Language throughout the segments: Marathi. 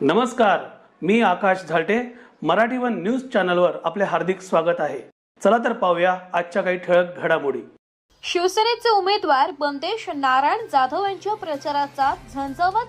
नमस्कार मी आकाश झालटे. मराठी वन न्यूज चॅनलवर आपले हार्दिक स्वागत आहे. चला तर पाहूया आजच्या काही ठळक घडामोडी. शिवसेनेचे उमेदवार बंदेश नारायण जाधव यांच्या प्रचाराचा झंझावत.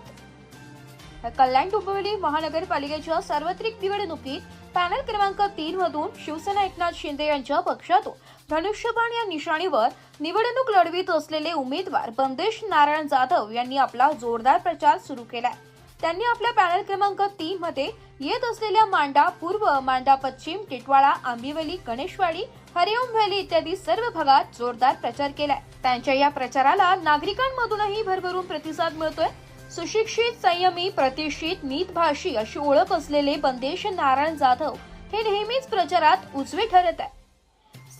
कल्याण डोंबिवली महानगरपालिकेच्या सार्वत्रिक निवडणुकीत पॅनल क्रमांक तीन मधून शिवसेना एकनाथ शिंदे यांच्या पक्षातून धनुष्यबाण या निशाणीवर निवडणूक लढवित असलेले उमेदवार बंदेश नारायण जाधव यांनी आपला जोरदार प्रचार सुरू केलाय. त्यांनी आपल्या पॅनल क्रमांक तीन मध्ये येत असलेल्या मांडा पूर्व मांडा पश्चिम टिटवाळा आंबिवली गणेशवाडी हरिओम व्हॅली इत्यादी सर्व भागात जोरदार प्रचार केलाय. त्यांच्या या प्रचाराला नागरिकांमधूनही भरभरून प्रतिसाद मिळतोय. सुशिक्षित संयमी प्रतिष्ठित नीतभाषी अशी ओळख असलेले बंदेश नारायण जाधव हे नेहमीच प्रचारात उजवे ठरत आहे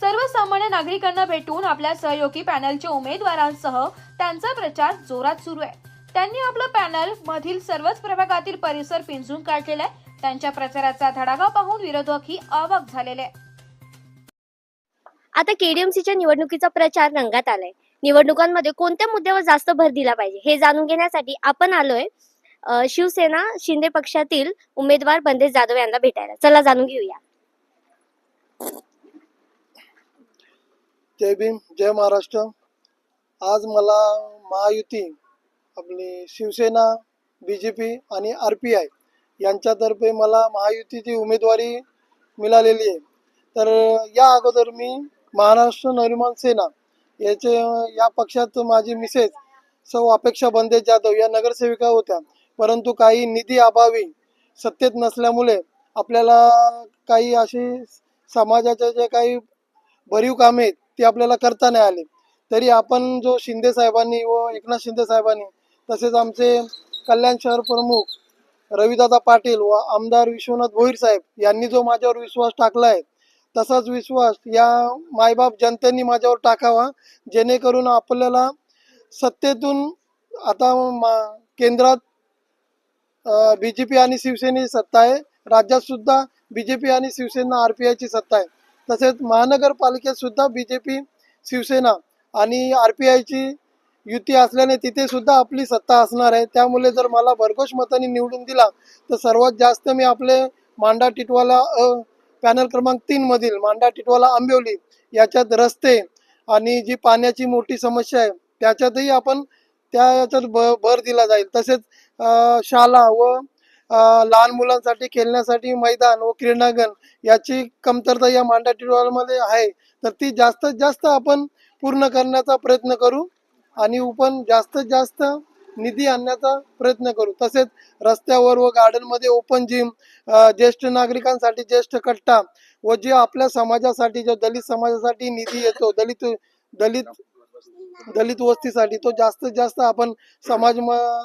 सर्वसामान्य नागरिकांना भेटून आपल्या सहयोगी पॅनलच्या उमेदवारांसह त्यांचा प्रचार जोरात सुरू आहे. त्यांनी आपलं पॅनल मधील सर्वच प्रभागातील परिसर पिंजून काढलेला आहे. त्यांच्या प्रचाराचा धडाका पाहून विरोधकही अवाक झालेले आहे. आता केडीएमसीच्या निवडणुकीचा प्रचार रंगात आलाय. निवडणुकांमध्ये कोणत्या मुद्द्यावर जास्त भर दिला पाहिजे हे जाणून घेण्यासाठी आपण आलोय. शिवसेना शिंदे पक्षातील उमेदवार बंदेश जाधव यांना भेटायला. चला जाणून घेऊया. जय भीम जय महाराष्ट्र. आज मला महायुती आपली शिवसेना बी जे पी आणि आर पी आय यांच्यातर्फे मला महायुतीची उमेदवारी मिळालेली आहे. तर या अगोदर मी महाराष्ट्र नवनिर्माण सेना याचे या पक्षात माझी मिसेस सौ अपेक्षा बंदेज जाधव या नगरसेविका होत्या. परंतु काही निधी अभावी सत्तेत नसल्यामुळे आपल्याला काही अशी समाजाच्या जे काही भरीव कामे आहेत ते आपल्याला करता नाही आले. तरी आपण जो शिंदे साहेबांनी व एकनाथ शिंदे साहेबांनी तसेच आमचे कल्याण शहर प्रमुख रविदादा पाटील व आमदार विश्वनाथ भोईर साहेब यांनी जो माझ्यावर विश्वास टाकला आहे तसाच विश्वास या मायबाप जनतेने माझ्यावर टाकावा जेणेकरून आपल्याला सत्तेतून आता मा- केंद्रात बी जे पी आणि शिवसेनेची सत्ता आहे राज्यात सुद्धा बी जे पी आणि शिवसेना आर पी आयची सत्ता आहे. तसेच महानगरपालिकेत सुद्धा बी जे पी शिवसेना आणि आर पी आयची युती असल्याने तिथे सुद्धा आपली सत्ता असणार आहे. त्यामुळे जर मला भरघोष मताने निवडून दिला तर सर्वात जास्त मी आपले मांडा टिटवाला पॅनल क्रमांक तीन मधील मांडा टिटवाला आंबिवली याच्यात रस्ते आणि जी पाण्याची मोठी समस्या आहे त्याच्यातही आपण त्या याच्यात भ भर दिला जाईल. तसेच शाळा व लहान मुलांसाठी खेळण्यासाठी मैदान व क्रीडांगण याची कमतरता या मांडा टिटवालामध्ये आहे. तर ती जास्तीत जास्त आपण पूर्ण करण्याचा प्रयत्न करू. आणि आपण जास्तीत जास्त निधी आणण्याचा प्रयत्न करू. तसेच रस्त्यावर व गार्डनमध्ये ओपन जिम ज्येष्ठ नागरिकांसाठी ज्येष्ठ कट्टा व जे आपल्या समाजासाठी जो दलित समाजासाठी निधी येतो दलित दलित दलित वस्तीसाठी तो जास्तीत जास्त आपण समाज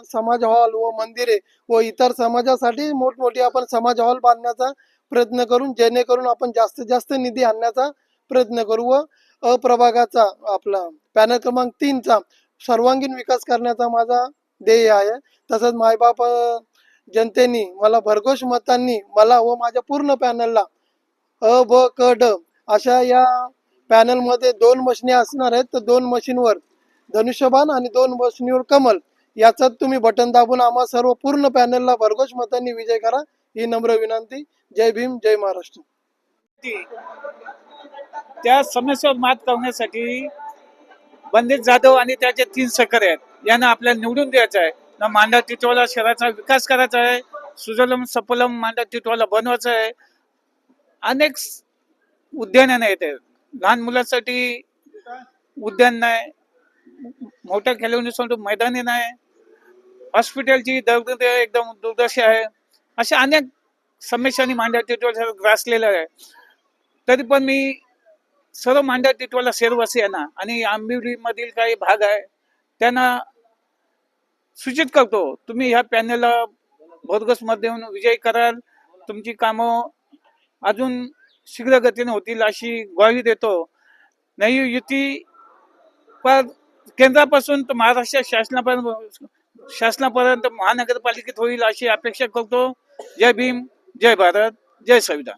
समाज हॉल व मंदिरे व इतर समाजासाठी मोठमोठी आपण समाज हॉल बांधण्याचा प्रयत्न करून जेणेकरून आपण जास्तीत जास्त निधी आणण्याचा प्रयत्न करू व अप्रभागाचा आपला पॅनल क्रमांक तीनचा सर्वांगीण विकास करण्याचा माझा ध्येय आहे. तसंच मायबाप जनतेनी मला भरघोष मतांनी मला व माझ्या पूर्ण पॅनलला अ ब क ड अशा या पॅनलमध्ये दोन मशिनी असणार आहेत. तर दोन मशीनवर धनुष्यबाण आणि दोन मशिनीवर कमल याचाच तुम्ही बटन दाबून आम्हा सर्व पूर्ण पॅनलला भरघोष मतांनी विजय करा. ही नम्र विनंती. जय भीम जय महाराष्ट्र. त्या समस्येवर मात करण्यासाठी बंदित जाधव आणि त्याचे तीन सहकारी आहेत. यांना आपल्याला निवडून द्यायचं आहे. ना मांडा टिटवाला शहराचा विकास करायचा आहे. सुजलम सफलम मांडा टिटवाला बनवायचं आहे. अनेक उद्यानं नाही आहेत लहान मुलांसाठी उद्यान नाही. मोठ्या खेळवणीसाठी मैदानी नाही. हॉस्पिटलची दर्द एकदम दुर्दशा आहे. अशा अनेक समस्यांनी मांडा टिटवाला ग्रासलेलं आहे. तरी पण मी सर्व मांडा टिटवाला शेरवासी यांना आणि आंबिवली मधील काही भाग आहे त्यांना सूचित करतो तुम्ही ह्या पॅनेलला भोरगसमध्ये देऊन विजय कराल तुमची कामं अजून शीघ्र गतीने होतील अशी ग्वाही देतो. नाही युती पर केंद्रापासून तर महाराष्ट्र शासनापर्यंत शासनापर्यंत महानगरपालिकेत होईल अशी अपेक्षा करतो. जय भीम जय भारत जय संविधान.